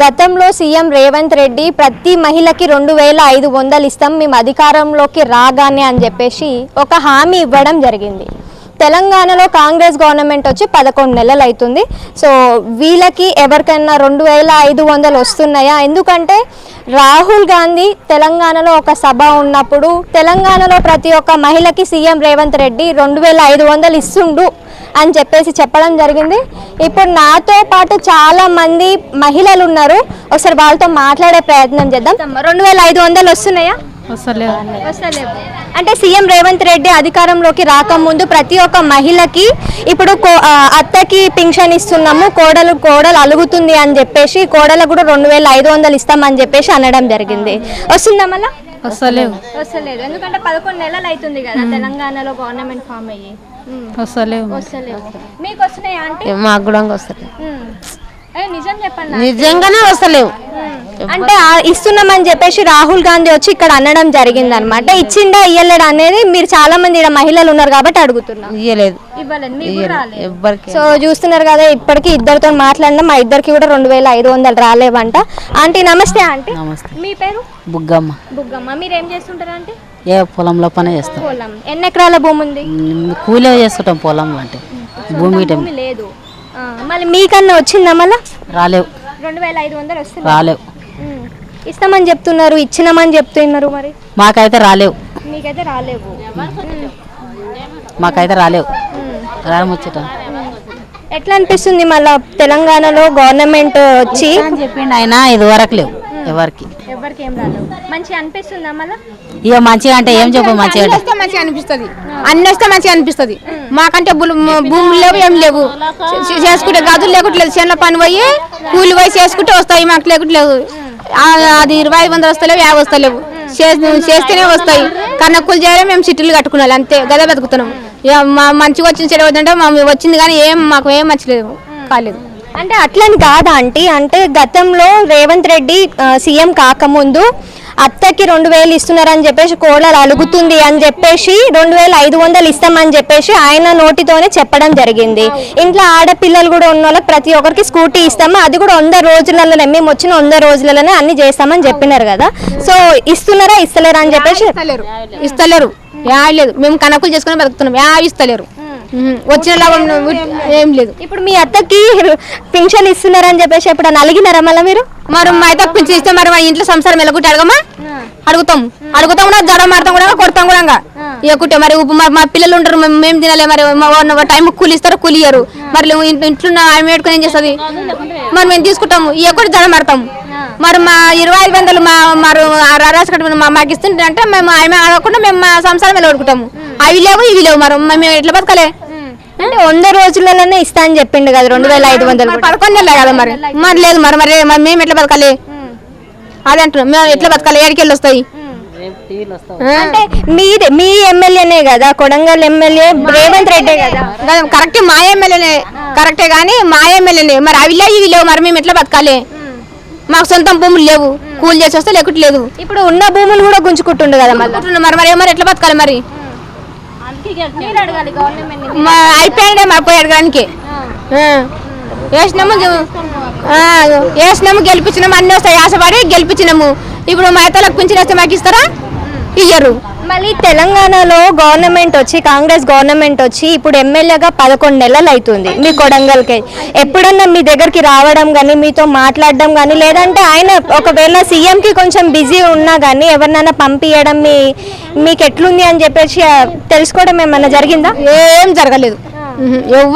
గతంలో సీఎం రేవంత్ రెడ్డి ప్రతి మహిళకి రెండు వేల ఐదు వందలు ఇస్తాం మేము అధికారంలోకి రాగానే అని చెప్పేసి ఒక హామీ ఇవ్వడం జరిగింది. తెలంగాణలో కాంగ్రెస్ గవర్నమెంట్ వచ్చి పదకొండు నెలలు అవుతుంది. సో వీళ్ళకి ఎవరికైనా రెండు వేల ఐదు వందలు వస్తున్నాయా? ఎందుకంటే రాహుల్ గాంధీ తెలంగాణలో ఒక సభ ఉన్నప్పుడు తెలంగాణలో ప్రతి ఒక్క మహిళకి సీఎం రేవంత్ రెడ్డి రెండు వేల ఐదు వందలు ఇస్తుండు అని చెప్పేసి చెప్పడం జరిగింది. ఇప్పుడు నాతో పాటు చాలా మంది మహిళలు ఉన్నారు. ఒకసారి వాళ్ళతో మాట్లాడే ప్రయత్నం చేద్దాం. రెండు వేల ఐదు వందలు వస్తున్నాయా? వస్తలేవు. వస్తలేవు. అంటే సీఎం రేవంత్ రెడ్డి అధికారంలోకి రాకముందు ప్రతి ఒక్క మహిళకి ఇప్పుడు అత్తకి పింఛన్ ఇస్తున్నాము కోడలు కోడలు అలుగుతుంది అని చెప్పేసి కోడలకు కూడా రెండు వేల ఐదు వందలు ఇస్తామని చెప్పేసి అనడం జరిగింది. వస్తుందా మళ్ళా? వస్తలేవు. వస్తలేదు ఎందుకంటే పదకొండు నెలలు అవుతుంది కదా తెలంగాణలో గవర్నమెంట్ ఫామ్ అయ్యి. వస్తలేవు. వస్తలేవు. మీకు వస్తున్నాయా అంటే మాకు కూడా చెప్పండి నిజంగానే వస్తలేవు. అంటే ఇస్తున్నామని చెప్పేసి రాహుల్ గాంధీ వచ్చి ఇక్కడ అనడం జరిగింది అనమాట ఇచ్చిందా ఇయ్యలేడా అనేది మీరు చాలా మంది ఇక్కడ మహిళలు ఉన్నారు కాబట్టి అడుగుతున్నా. ఇయ్యలేదు. ఇవ్వలేదు మీకు రాలేదు. ఎవ్వరికి. సో చూస్తున్నారు కదా ఇప్పటికి ఇద్దరితో మాట్లాడినా మా ఇద్దరికి కూడా రెండు వేల ఐదు వందలు రాలేవంట. ఆంటీ నమస్తే ఆంటీ. నమస్తే. మీ పేరు? బుగ్గమ్మ. బుగ్గమ్మ. మీరు ఏం చేస్తుంటారు ఆంటీ? ఏ పొలంలో పని చేస్తాం. పొలం. ఎన్ని ఎకరాల భూమి ఉంది? కూలీ చేసుకుంటాం పొలంలో అంటే. భూమి లేదు. మళ్ళీ మీకన్నా వచ్చిందా మళ్ళా? రాలేవు. రెండు వేల ఐదు వందలు వస్తుంది రాలేవు. ఇస్తామని చెప్తున్నారు ఇచ్చినామని చెప్తున్నారు మరి? మాకైతే రాలేవు. మీకైతే రాలేవు. మాకైతే రాలేవు. రాముచ్చట ఎట్లా అనిపిస్తుంది మళ్ళా తెలంగాణలో గవర్నమెంట్ వచ్చి? అని చెప్పిండు ఆయన ఇది వరకు లేవు. ఎవరికి? ఎవరికి ఏం రాలేవు మంచిగా అనిపిస్తుందా మళ్ళా? ఇక మంచిగా అంటే ఏం చెప్పు మంచిగా అంటే? వస్తే మంచిగా అనిపిస్తుంది. అన్ని వస్తే మంచిగా అనిపిస్తుంది. మాకంటే భూ- భూములు లేవు ఏం లేవు. చే- చేసుకుంటే గదులు లేకుంటలేదు. చేనుల పని పోయి కూలి పోయి చేసుకుంటే వస్తాయి మాకు లేకుంటలేదు. అది ఇరవై ఐదు వందలు వస్తలేవు యాభై వస్తలేవు. చేస్- చేస్తేనే వస్తాయి. కన్నక్కులు చేయాలి మేము చిట్టులు కట్టుకున్నాలి. అంతే గదే బతుకుతున్నాం. ఇక మా మంచిగా వచ్చింది చెడు వద్దంటే మా వచ్చింది కానీ ఏం మాకు ఏం మంచిలేదు కాలేదు. అంటే అట్లని కాదా ఆంటీ. అంటే గతంలో రేవంత్ రెడ్డి సీఎం కాకముందు అత్తకి రెండు వేలు ఇస్తున్నారని చెప్పేసి కోడలు అలుగుతుంది అని చెప్పేసి రెండు వేల ఐదు వందలు ఇస్తామని చెప్పేసి ఆయన నోటితోనే చెప్పడం జరిగింది. ఇంట్లో ఆడపిల్లలు కూడా ఉన్న వాళ్ళకి ప్రతి ఒక్కరికి స్కూటీ ఇస్తాము? అది కూడా వంద రోజులలో మేము వచ్చిన వంద రోజులలోనే అన్ని చేస్తామని చెప్పినారు కదా. సో ఇస్తున్నారా ఇస్తలేరా అని చెప్పేసి ఇస్తలేరు. ఇస్తలేరు. యా లేదు మేము కనకులు చేసుకుని బతుకుతున్నాం. యా ఇస్తలేరు. వచ్చిన లాభం ఏం లేదు. ఇప్పుడు మీ అత్తకి పింఛన్ ఇస్తున్నారని చెప్పేసి ఎప్పుడన్నా అలిగినారా మళ్ళీ మీరు? మరి మా అయితే ఇస్తే మరి మా ఇంట్లో సంసారం ఎలాగుంటే అడగమా అడుగుతాం. అడుగుతాం కూడా జ్వరం మాడతాం కూడా కొడతాం కూడా ఇవ్వకుంటే మరి మా పిల్లలు ఉంటారు మేము తినలే మరి. టైం కూలి ఇస్తారు కూలి ఇయ్యరు. మరి ఇంట్లో ఆమె పెట్టుకుని ఏం చేస్తుంది? మరి మేము తీసుకుంటాము. ఇవ్వకుండా జ్వరం మాడతాం మరి మా ఇరవై ఐదు వందలు మా మరి రారాజు కట్ట మా మాకు ఇస్తుంటే అంటే మేము ఆమె అడగకుండా మేము మా సంసారం ఎలా కొడుకుంటాము అవి లేవు ఇవి లేవు. మరి మేము ఎట్లా బతకలే? అంటే వంద రోజులలోనే ఇస్తా అని చెప్పిండు కదా రెండు వేల ఐదు వందలు పదకొండు నెలలే కదా మరి. మరి లేదు మరి మరి మరి మేము ఎట్లా బతకాలి? అదే అంటున్నాం. మేము ఎట్లా బతకాలి? ఏడికి వెళ్ళి వస్తాయి? అంటే మీది మీ ఎమ్మెల్యేనే కదా కొడంగల్ ఎమ్మెల్యే రేవంత్ రెడ్డి కదా. కరెక్ట్ మా ఎమ్మెల్యేనే కరెక్టే కానీ మా ఎమ్మెల్యేనే. మరి అవి లేవు ఇవి లేవు మరి మేము ఎట్లా బతకాలి? మాకు సొంతం భూములు లేవు. కూలి చేసి వస్తే లేకుంటే లేదు. ఇప్పుడు ఉన్న భూములు కూడా గుంజుకుంటుండు కదా మరి మరి మరి ఎట్లా బతకాలి మరి? మా అయిపోయాడే మరి పోయాడు దానికి వేసినాము జ- ఆ, వేసినాము గెలిపించినాము అన్ని వస్తాయి. ఆశపడి గెలిపించినాము. ఇప్పుడు మా ఎత్తలకు పింఛన్ వస్తే మాకు ఇస్తారా? ఇయ్యరు. మళ్ళీ తెలంగాణలో గవర్నమెంట్ వచ్చి కాంగ్రెస్ గవర్నమెంట్ వచ్చి ఇప్పుడు ఎమ్మెల్యేగా పదకొండు నెలలు అవుతుంది మీ కొడంగల్కి. ఎప్పుడన్నా మీ దగ్గరికి రావడం కానీ మీతో మాట్లాడడం కానీ లేదంటే ఆయన ఒకవేళ సీఎంకి కొంచెం బిజీ ఉన్నా కానీ ఎవరినైనా పంపించడం మీ మీకు ఎట్లుంది అని చెప్పేసి తెలుసుకోవడం ఏమన్నా జరిగిందా? ఏం జరగలేదు.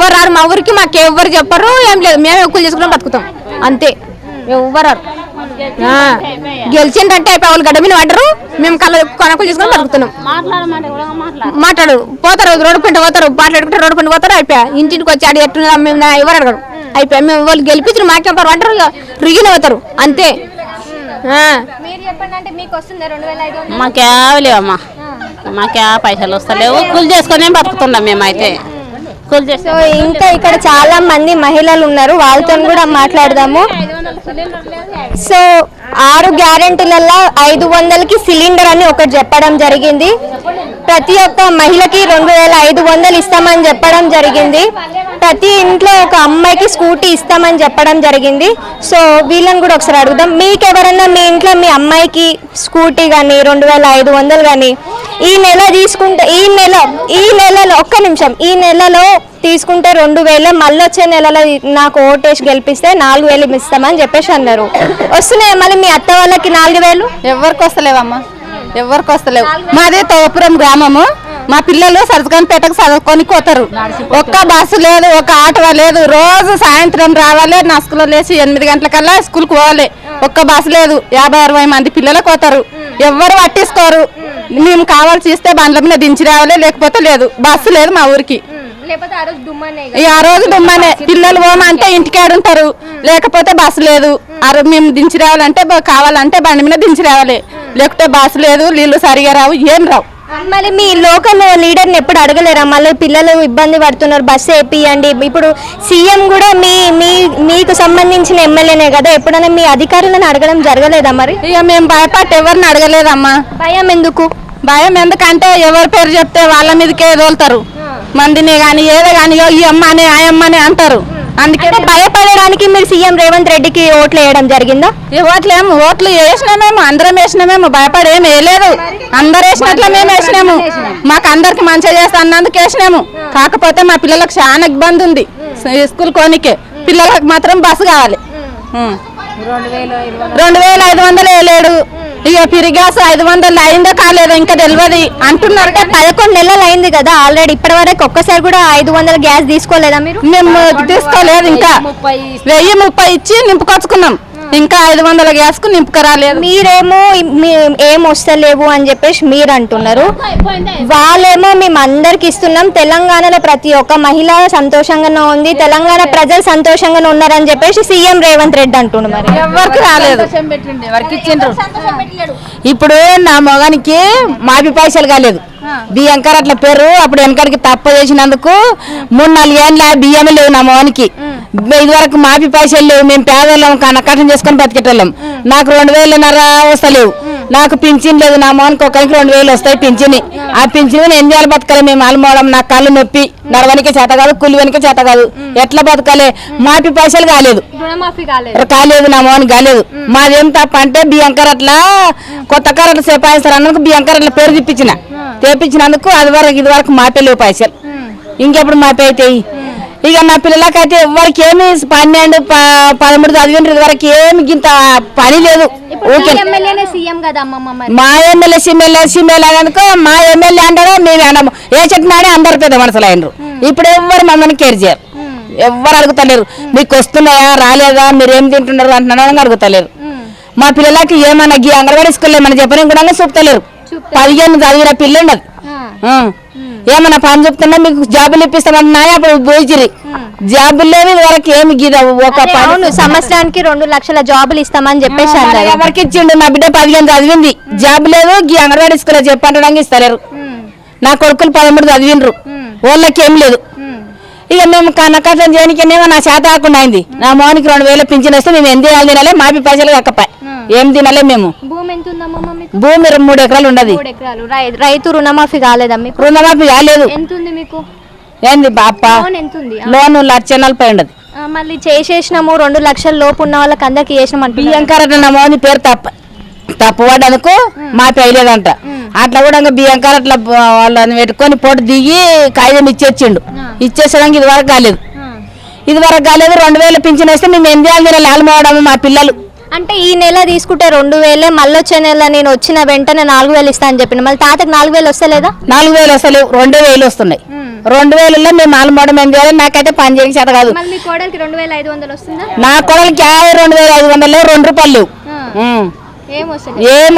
రారు మా ఊరికి మాకు ఎవ్వరు చెప్పరు ఏం లేదు. మేము ఎక్కువ చేసుకుని బతుకుతాం. అంతే. రారు. ఆ, గెలిచిందంటే వాళ్ళు గడ్డ మీద పడ్డరు. మేము కళ్ళ కొనకులు చేసుకుని బతుకుతున్నాం. మాట్లాడు. పోతారు రోడ్డు పంట పోతారు మాట్లాడుకుంటే రోడ్డు పంట పోతారు అయిపోయా. ఇంటికి వచ్చి ఆడి ఎట్టు మేము ఎవరు అడగరు. అయిపోయా. మేము వాళ్ళు గెలిపించిన మాకెంపారు అంటారు రిగిన పోతారు అంతే. ఆ. మీరు చెప్పండి అంటే మీకు మాకే పైసలు వస్తలేవు. కూలి చేసుకొని బతుకుతున్నాం మేమైతే. చేసి సో ఇంకా ఇక్కడ చాలా మంది మహిళలు ఉన్నారు. వాళ్ళతో కూడా మాట్లాడదాము. సో ఆరు గ్యారెంటీలలో ఐదు వందలకి సిలిండర్ అని ఒకటి చెప్పడం జరిగింది. ప్రతి ఒక్క మహిళకి రెండు వేల ఐదు వందలు ఇస్తామని చెప్పడం జరిగింది. ప్రతి ఇంట్లో ఒక అమ్మాయికి స్కూటీ ఇస్తామని చెప్పడం జరిగింది. సో వీళ్ళని కూడా ఒకసారి అడుగుదాం. మీకు ఎవరన్నా మీ ఇంట్లో మీ అమ్మాయికి స్కూటీ కానీ రెండు వేల ఐదు వందలు కానీ ఈ నెల తీసుకుంటే నెల ఈ నెలలో ఒక్క నిమిషం ఈ నెలలో తీసుకుంటే రెండు వేలు మళ్ళీ వచ్చే నెలలో నాకు ఓటేసి గెలిపిస్తే నాలుగు వేలు ఇస్తామని చెప్పేసి అన్నారు. వస్తున్నాయి మళ్ళీ మీ అత్త వాళ్ళకి నాలుగు వేలు? ఎవరికి వస్తలేవమ్మా? ఎవరికి వస్తలేవు? మాది తోపురం గ్రామము. మా పిల్లలు సరసగానిపేటకు చదువుకొని పోతారు. ఒక్క బస్సు లేదు ఒక ఆటో లేదు. రోజు సాయంత్రం రావాలి నస్కులో లేచి ఎనిమిది గంటలకల్లా స్కూల్కి పోవాలి. ఒక్క బస్సు లేదు యాభై అరవై మంది పిల్లలు పోతారు. ఎవరు పట్టించుకోరు. మేము కావాల్సి ఇస్తే బండ్ల మీద దించి రావాలి లేకపోతే లేదు. బస్సు లేదు మా ఊరికి. లేకపోతే ఆ రోజు దుమ్మనే ఈ ఆ రోజు దుమ్మనే పిల్లలు పోమంటే ఇంటికి ఆడుంటారు. లేకపోతే బస్సు లేదు. మేము దించి రావాలంటే కావాలంటే బండి మీద దించి రావాలి. లేకపోతే బస్సు లేదు నీళ్ళు సరిగా రావు ఏం రావు. మరి మీ లోకల్ లీడర్ని ఎప్పుడు అడగలేరా? మళ్ళీ పిల్లలు ఇబ్బంది పడుతున్నారు బస్సు వేపియండి ఇప్పుడు సీఎం కూడా మీ మీ మీకు సంబంధించిన ఎమ్మెల్యేనే కదా? ఎప్పుడైనా మీ అధికారులను అడగడం జరగలేదా మరి? ఇక మేము భయపట్టి ఎవరిని అడగలేదమ్మా. భయం ఎందుకు? భయం ఎందుకంటే ఎవరి పేరు చెప్తే వాళ్ళ మీదకే తోలుతారు. మందిని కానీ ఏదో కానీ ఈ అమ్మని ఆ అమ్మని అంటారు. అందుకే భయపడడానికి మీరు సీఎం రేవంత్ రెడ్డికి ఓట్లు వేయడం జరిగిందా? ఈ ఓట్లేము ఓట్లు వేసినామేమో అందరం వేసినామేమో భయపడి ఏం వేయలేదు. అందరు వేసినట్లు మేము వేసినాము. మాకు అందరికి మంచిగా చేస్తా అన్నందుకు వేసినాము. కాకపోతే మా పిల్లలకు చాలా ఇబ్బంది ఉంది. స్కూల్ కోనికే. పిల్లలకు మాత్రం బస్సు కావాలి. రెండు వేల ఐదు వందలు వేయలేడు. ఇక పిరిగాస్ ఐదు వందలు అయిందో కాలేదో ఇంకా తెలియదు అంటున్నారు అంటే పదకొండు నెలలు అయింది కదా ఆల్రెడీ. ఇప్పటి వరకు ఒక్కసారి కూడా ఐదు వందల గ్యాస్ తీసుకోలేదా మీరు? మేము తీసుకోలేదు ఇంకా. వెయ్యి ముప్పై ఇచ్చి నింపుకొచ్చుకున్నాం. ఇంకా ఐదు వందల గ్యాస్కు నింపుకరాలేదు. మీరేమో మీ- ఏం వస్తలేవు అని చెప్పేసి మీరు అంటున్నారు వాళ్ళేమో మేము అందరికి ఇస్తున్నాం. తెలంగాణలో ప్రతి ఒక్క మహిళ సంతోషంగానే ఉంది. తెలంగాణ ప్రజలు సంతోషంగానే ఉన్నారని చెప్పేసి సీఎం రేవంత్ రెడ్డి అంటుండు మరి. ఎవరికి రాలేదు. ఎవరికి ఇచ్చిండ్రు ఇప్పుడు నా మొగానికి మాపి పైసలు కాలేదు. బియ్యం కర అట్లా పేరు అప్పుడు వెనకడికి తప్ప చేసినందుకు మూడు నాలుగు ఏళ్ళ బియ్యం లేవు నా మొగానికి. ఇది వరకు మాపి పైసలు లేవు. మేము పేదవాళ్ళం కనకట్టం చేసుకొని బతికేటోళ్ళం. నాకు రెండు వేలున్నర వస్తలేవు. నాకు పింఛన్ లేదు. నా మోనికి ఒకరికి రెండు వేలు వస్తాయి పింఛని. ఆ పింఛన్ నేను ఏం చేయాలి బతకాలి? మేము అలమోవడం నా కళ్ళు నొప్పి నడవనికే చేత కాదు కూలి వెనక చేత కాదు. ఎట్లా బతకాలి? మాపి పైసలు కాలేదు. కాలేదు. కాలేదు నా మోహన్ కాలేదు. మాదేం తప్ప అంటే బియ్యం కరట్ల కొత్త కరట్ల సేపాయిస్తారు అన్నందుకు బియ్యం కరట్ల పేరు తెప్పించిన. తెప్పించినందుకు అది వరకు ఇది వరకు మాపే లేవు పైసలు. ఇంకెప్పుడు మాపే అవుతాయి? ఇక నా పిల్లలకైతే ఎవరికి ఏమి పన్నెండు పదమూడు చదివిన వరకు ఏమి గింత పని లేదు. మా ఎమ్మెల్యే సిమ్మెల్యే సిమ్మెల్యే అనుకో మా ఎమ్మెల్యే అంటారో మేము అనము ఏ చెప్పినాడే అందరు పెద్ద మనసులు అయినరు. ఇప్పుడు ఎవ్వరు మమ్మల్ని కేర్ చేయరు. ఎవ్వరు అడుగుతలేరు. మీకు వస్తున్నాయా రాలేదా మీరు ఏం తింటున్నారు అంటున్నారని అడుగుతలేరు. మా పిల్లలకి ఏమన్నా గీ అంగన్వాడీ స్కూల్లో ఏమన్నా చెప్పని కూడా చూపుతలేరు. పదిహేను చదివిన పిల్ల ఉండదు. ఆ. ఏమన్నా పని చెప్తున్నా మీకు జాబులు ఇప్పిస్తామన్నా అప్పుడు పోయిచిరి జాబులు లేని వరకు ఏమి గీద ఒక పని సంవత్సరానికి రెండు లక్షల జాబులు ఇస్తామని చెప్పేసి ఎవరికి ఇచ్చిండు? నా బిడ్డ పదిహేను చదివింది. జాబ్ లేదు గీ అంగన్వాడీ స్కూల్లో చెప్పంటడానికి ఇస్తలేరు. నా కొడుకులు పదమూడు చదివిండ్రు. వాళ్ళకి ఏం లేదు. ఇక మేము కన్నకట్టం చేయనికేమో నా చేత కాకుండా అయింది. నా మోనికి రెండు వేలు పింఛన్ వస్తే మేము ఎంత తినాలి తినాలి మాపి పైసలు కక్కపాయి. ఏం తినాలి మేము? భూమి ఎంత మీకు భూమి మూడు ఎకరాలు ఉండదు మూడు ఎకరాలు. రై- రైతు రుణమాఫీ కాలేదా మీకు? రుణమాఫీ కాలేదు. ఎంత ఉంది మీకు? ఏంది బాప్ప లోన్ ఎంత ఉంది లోన్ లక్ష నలభై ఉండదు. ఆ, మళ్ళీ చేసేసినాము రెండు లక్షల లోపు ఉన్న వాళ్ళకి అందరికి చేసినాం అంటున్నారు. బియ్యం కరెక్ట్ నా మోని పేరు తప్ప. తప్పు పడ్డనుకో మా పేయలేదంట అట్లా కూడా ఇంకా బియ్యం కరెక్ట్ వాళ్ళని పెట్టుకొని పొట్టు దిగి కాగితం ఇచ్చేచ్చిండు. ఇచ్చేసడానికి ఇది వరకు కాలేదు. ఇది వరకు కాలేదు రెండు వేలు పింఛన్ వస్తే మేము ఎనిమిది వేలు తినాలి ఆలమవడం మా పిల్లలు. అంటే ఈ నెల తీసుకుంటే రెండు వేలే మళ్ళీ వచ్చే నెల నేను వచ్చిన వెంటనే నాలుగు వేలు ఇస్తా అని చెప్పిన మళ్ళీ తాతకి నాలుగు వేలు వస్తలేదా? నాలుగు వేలు వస్తలేవు రెండు వేలు వస్తున్నాయి. రెండు వేలలో మేము ఆలమవడం ఏం చేయాలి? నాకైతే పని చేయక చేత కాదు. వేల నా కొడలకి యాభై రెండు వేల ఐదు వందలు రెండు రూపాయలు లేవు. ఏం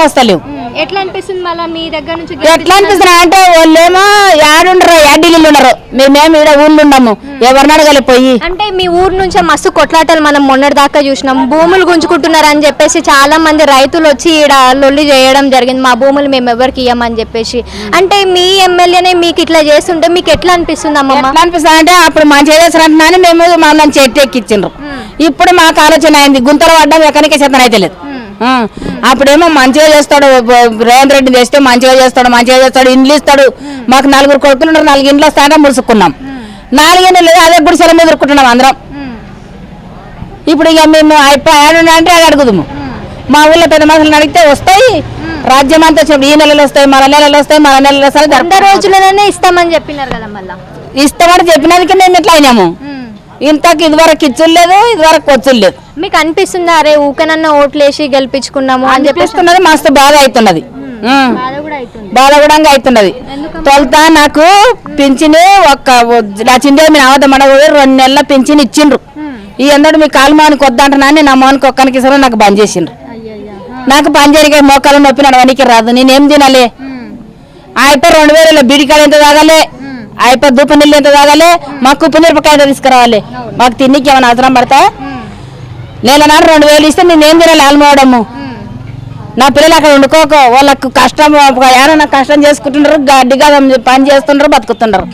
వస్తలేవు ఎట్లా అనిపిస్తుంది మళ్ళీ మీ దగ్గర నుంచి ఎట్లా అనిపిస్తున్నా అంటే వాళ్ళేమో యాడుండరు యాడిల్లు ఉన్నారు మేమేమి ఈడ ఊళ్ళు ఉన్నాము ఎవరిని అడగాలి పోయి? అంటే మీ ఊరు నుంచే మస్తు కొట్లాటలు మనం మొన్నటి దాకా చూసినాం. భూములు గుంజుకుంటున్నారు అని చెప్పేసి చాలా మంది రైతులు వచ్చి ఈడ లొల్లి చేయడం జరిగింది. మా భూములు మేము ఎవరికి ఇవ్వమని చెప్పేసి. అంటే మీ ఎమ్మెల్యేనే మీకు ఇట్లా చేస్తుంటే మీకు ఎట్లా అనిపిస్తుంది అమ్మమ్మ? ఎట్లా అనిపిస్తుంది అంటే అప్పుడు మంచిగా చేసినట్టున్నాని మేము మమ్మల్ని చెట్టు ఎక్కిచ్చిండ్రు ఇప్పుడు మాకు ఆలోచన అయింది. గుంతలు పడ్డం ఎక్కడికే చేతన అయితే లేదు. అప్పుడేమో మంచిగా చేస్తాడు రేవంత్ రెడ్డి తెస్తే మంచిగా చేస్తాడు మంచిగా చేస్తాడు ఇండ్లు ఇస్తాడు. మాకు నలుగురు కొడుకులు ఉన్నారు నాలుగు ఇండ్లు వస్తాయంటే ముడుచుకున్నాం. నాలుగే నెలలు అదే గుడిసెల మీద ఉరుకుంటున్నాం అందరం. ఇప్పుడు ఇక మేము అయిపోయి అంటే అది అడుగుదాము. మా ఊళ్ళో పెద్ద మనుషులను అడిగితే వస్తాయి రాజ్యం అంతా ఈ నెలలు వస్తాయి మన నెలలు వస్తాయి మన నెలలు వస్తాయి వంద ఇస్తామని చెప్పినారు కదా మళ్ళా. ఇస్తామని చెప్పినందుకే మేము ఇట్లా అయినాము. ఇంతకు ఇదివరకు ఇచ్చులు లేదు ఇదివరకు కొచ్చులు లేదు మీకు అనిపిస్తుందా అరే ఊకనన్న ఓట్లేసి గెలిపించుకున్నాము అని చెప్పేసి? అనిపిస్తున్నది మస్తు బాధ అవుతున్నది. బాధ కూడా అవుతున్నది తొలుత నాకు పింఛను ఒక్క నా చిండే మీ అవద్ద మన రెండు నెలల పింఛన్ ఇచ్చిండ్రు. ఈ అందరూ మీ కాలు మోనికి వద్దంటున్నా అని నా మోనికి ఒక్కనికి ఇస్తారు నాకు బంద్ చేసిండ్రు. నాకు పని జరిగే మోకాలు నొప్పి నడవనికి రాదు నేనేం తినాలి? అయిపో రెండు వేల బీడికాయలు ఎంత తాగాలి? అయిపోయి దుప్పు నీళ్ళు ఎంత తాగాలి? మాకు ఉప్పు మిరపకాయ తీసుకురావాలి. మాకు తిన్నికి ఏమైనా అవసరం పడతా? నెల నాడు రెండు వేలు ఇస్తే నేనేం తినాలి? ఆల్మోవడము నా పిల్లలు అక్కడ వండుకోక. వాళ్ళకు కష్టం ఏమైనా కష్టం చేసుకుంటున్నారు గడ్డిగా పని చేస్తుండ్రు బతుకుతుండ్రు